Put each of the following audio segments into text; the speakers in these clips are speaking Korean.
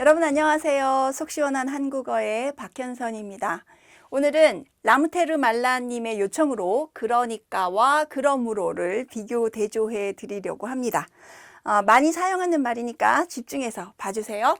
여러분 안녕하세요. 속 시원한 한국어의 박현선입니다. 오늘은 라무테르 말라님의 요청으로 그러니까와 그러므로를 비교 대조해 드리려고 합니다. 어, 많이 사용하는 말이니까 집중해서 봐주세요.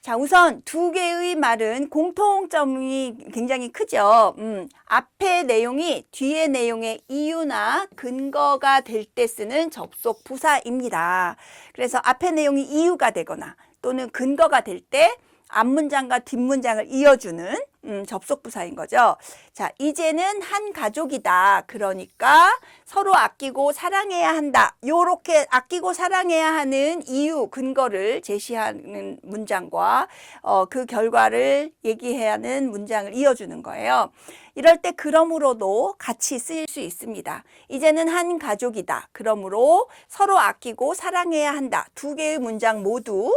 자, 우선 두 개의 말은 공통점이 굉장히 크죠. 음, 앞의 내용이 뒤의 내용의 이유나 근거가 될 때 쓰는 접속 부사입니다. 그래서 앞의 내용이 이유가 되거나 또는 근거가 될 때 앞문장과 뒷문장을 이어주는 음, 접속 부사인 거죠. 자, 이제는 한 가족이다. 그러니까 서로 아끼고 사랑해야 한다. 요렇게 아끼고 사랑해야 하는 이유, 근거를 제시하는 문장과 어, 그 결과를 얘기해야 하는 문장을 이어주는 거예요. 이럴 때 그러므로도 같이 쓰일 수 있습니다. 이제는 한 가족이다. 그러므로 서로 아끼고 사랑해야 한다. 두 개의 문장 모두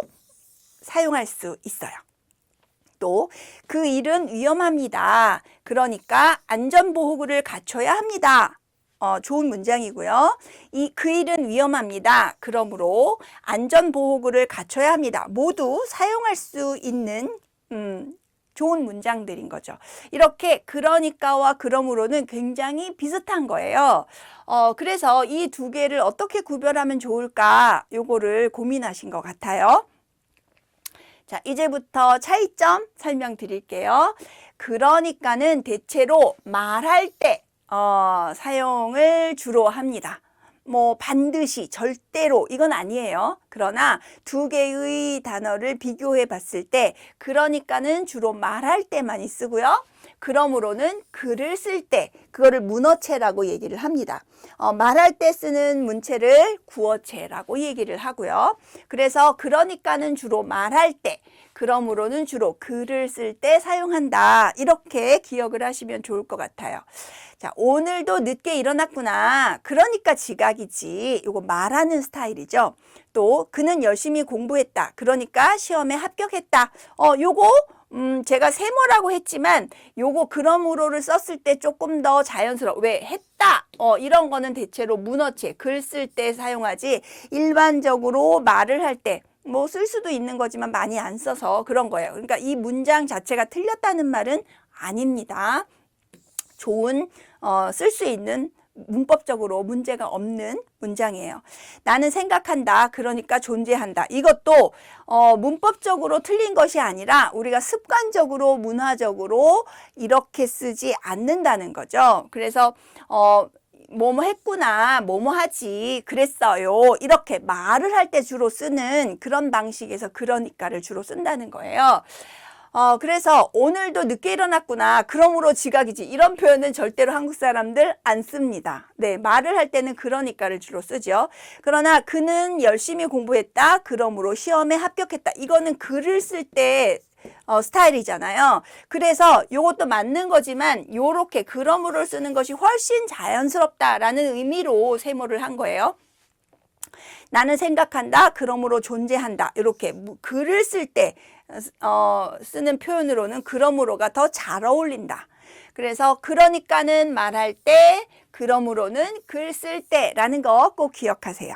사용할 수 있어요. 또 그 일은 위험합니다. 그러니까 안전보호구를 갖춰야 합니다. 어, 좋은 문장이고요. 이 그 일은 위험합니다. 그러므로 안전보호구를 갖춰야 합니다. 모두 사용할 수 있는 음, 좋은 문장들인 거죠. 이렇게 그러니까와 그러므로는 굉장히 비슷한 거예요. 어, 그래서 이 두 개를 어떻게 구별하면 좋을까? 요거를 고민하신 것 같아요. 자, 이제부터 차이점 설명드릴게요. 그러니까는 대체로 말할 때 어, 사용을 주로 합니다. 뭐 반드시 절대로 이건 아니에요. 그러나 두 개의 단어를 비교해 봤을 때 그러니까는 주로 말할 때 많이 쓰고요. 그러므로는 글을 쓸 때 그거를 문어체라고 얘기를 합니다. 어, 말할 때 쓰는 문체를 구어체라고 얘기를 하고요. 그래서 그러니까는 주로 말할 때 그러므로는 주로 글을 쓸 때 사용한다. 이렇게 기억을 하시면 좋을 것 같아요. 자, 오늘도 늦게 일어났구나. 그러니까 지각이지. 이거 말하는 스타일이죠. 또 그는 열심히 공부했다. 그러니까 시험에 합격했다. 어, 요거 음, 제가 세모라고 했지만 요거 그러므로를 썼을 때 조금 더 자연스러워. 왜? 했다. 어, 이런 거는 대체로 문어체, 글 쓸 때 사용하지 일반적으로 말을 할 때 뭐 쓸 수도 있는 거지만 많이 안 써서 그런 거예요. 그러니까 이 문장 자체가 틀렸다는 말은 아닙니다. 좋은 어, 쓸 수 있는 문법적으로 문제가 없는 문장이에요. 나는 생각한다. 그러니까 존재한다. 이것도 어, 문법적으로 틀린 것이 아니라 우리가 습관적으로 문화적으로 이렇게 쓰지 않는다는 거죠. 그래서 어, 뭐뭐 했구나, 뭐뭐 하지, 그랬어요. 이렇게 말을 할 때 주로 쓰는 그런 방식에서 그러니까를 주로 쓴다는 거예요. 어, 그래서 오늘도 늦게 일어났구나. 그러므로 지각이지. 이런 표현은 절대로 한국 사람들 안 씁니다. 네, 말을 할 때는 그러니까를 주로 쓰죠. 그러나 그는 열심히 공부했다. 그러므로 시험에 합격했다. 이거는 글을 쓸때 어, 스타일이잖아요. 그래서 이것도 맞는 거지만 요렇게 그러므로 쓰는 것이 훨씬 자연스럽다라는 의미로 세모를 한 거예요. 나는 생각한다. 그러므로 존재한다. 이렇게 글을 쓸 때 어, 쓰는 표현으로는 그러므로가 더 잘 어울린다. 그래서 그러니까는 말할 때, 그러므로는 글 쓸 때라는 거 꼭 기억하세요.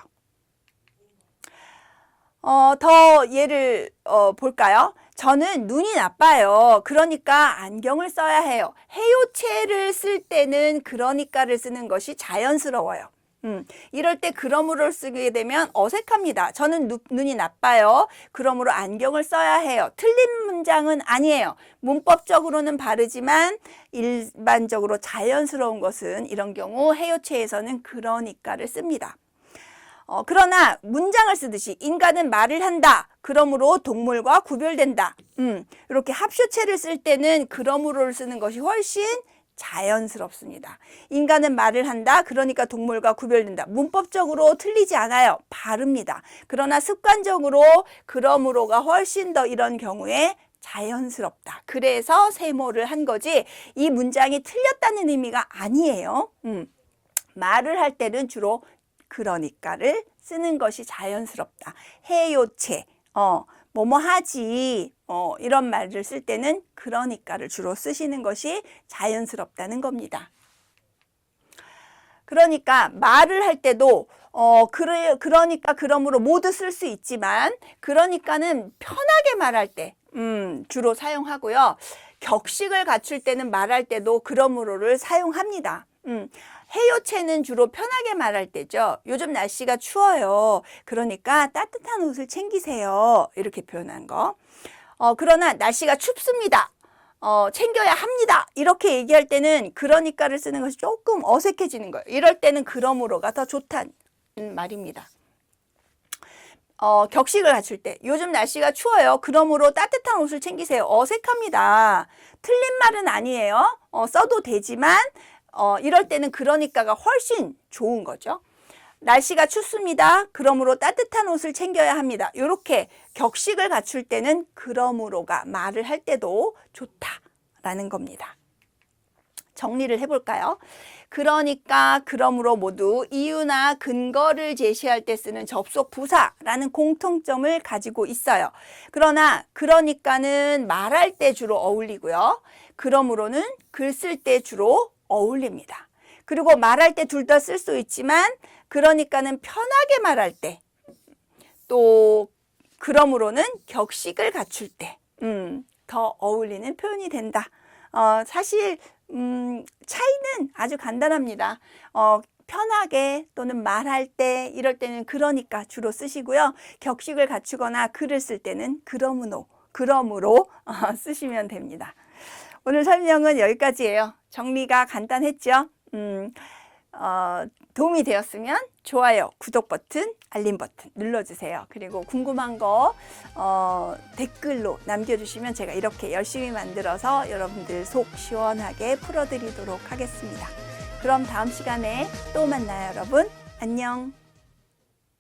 어, 더 예를 어, 볼까요? 저는 눈이 나빠요. 그러니까 안경을 써야 해요. 해요체를 쓸 때는 그러니까를 쓰는 것이 자연스러워요. 음, 이럴 때 그러므로를 쓰게 되면 어색합니다. 저는 누, 눈이 나빠요. 그러므로 안경을 써야 해요. 틀린 문장은 아니에요. 문법적으로는 바르지만 일반적으로 자연스러운 것은 이런 경우 해요체에서는 그러니까를 씁니다. 어, 그러나 문장을 쓰듯이 인간은 말을 한다. 그러므로 동물과 구별된다. 음, 이렇게 합쇼체를 쓸 때는 그러므로를 쓰는 것이 훨씬 자연스럽습니다. 인간은 말을 한다. 그러니까 동물과 구별된다. 문법적으로 틀리지 않아요. 바릅니다. 그러나 습관적으로 그러므로가 훨씬 더 이런 경우에 자연스럽다. 그래서 세모를 한 거지 이 문장이 틀렸다는 의미가 아니에요. 음. 말을 할 때는 주로 그러니까를 쓰는 것이 자연스럽다. 해요체, 어, 뭐뭐 하지, 어, 이런 말을 쓸 때는 그러니까를 주로 쓰시는 것이 자연스럽다는 겁니다. 그러니까 말을 할 때도 어, 그래, 그러니까, 그러므로 모두 쓸 수 있지만, 그러니까는 편하게 말할 때, 음, 주로 사용하고요. 격식을 갖출 때는 말할 때도 그러므로를 사용합니다. 음, 해요체는 주로 편하게 말할 때죠. 요즘 날씨가 추워요. 그러니까 따뜻한 옷을 챙기세요. 이렇게 표현한 거. 어, 그러나 날씨가 춥습니다. 어, 챙겨야 합니다. 이렇게 얘기할 때는 그러니까를 쓰는 것이 조금 어색해지는 거예요. 이럴 때는 그러므로가 더 좋다는 말입니다. 어, 격식을 갖출 때 요즘 날씨가 추워요. 그러므로 따뜻한 옷을 챙기세요. 어색합니다. 틀린 말은 아니에요. 어, 써도 되지만 어, 이럴 때는 그러니까가 훨씬 좋은 거죠. 날씨가 춥습니다. 그러므로 따뜻한 옷을 챙겨야 합니다. 이렇게 격식을 갖출 때는 그러므로가 말을 할 때도 좋다라는 겁니다. 정리를 해볼까요? 그러니까, 그러므로 모두 이유나 근거를 제시할 때 쓰는 접속 부사라는 공통점을 가지고 있어요. 그러나, 그러니까는 말할 때 주로 어울리고요. 그러므로는 글 쓸 때 주로 어울립니다. 그리고 말할 때 둘 다 쓸 수 있지만, 그러니까는 편하게 말할 때, 또, 그러므로는 격식을 갖출 때, 음, 더 어울리는 표현이 된다. 어, 사실, 음, 차이는 아주 간단합니다. 어, 편하게 또는 말할 때 이럴 때는 그러니까 주로 쓰시고요. 격식을 갖추거나 글을 쓸 때는 그러므로 그러므로 어, 쓰시면 됩니다. 오늘 설명은 여기까지예요. 정리가 간단했죠? 음, 어, 도움이 되었으면 좋아요, 구독 버튼, 알림 버튼 눌러주세요. 그리고 궁금한 거 어, 댓글로 남겨주시면 제가 이렇게 열심히 만들어서 여러분들 속 시원하게 풀어드리도록 하겠습니다. 그럼 다음 시간에 또 만나요, 여러분. 안녕.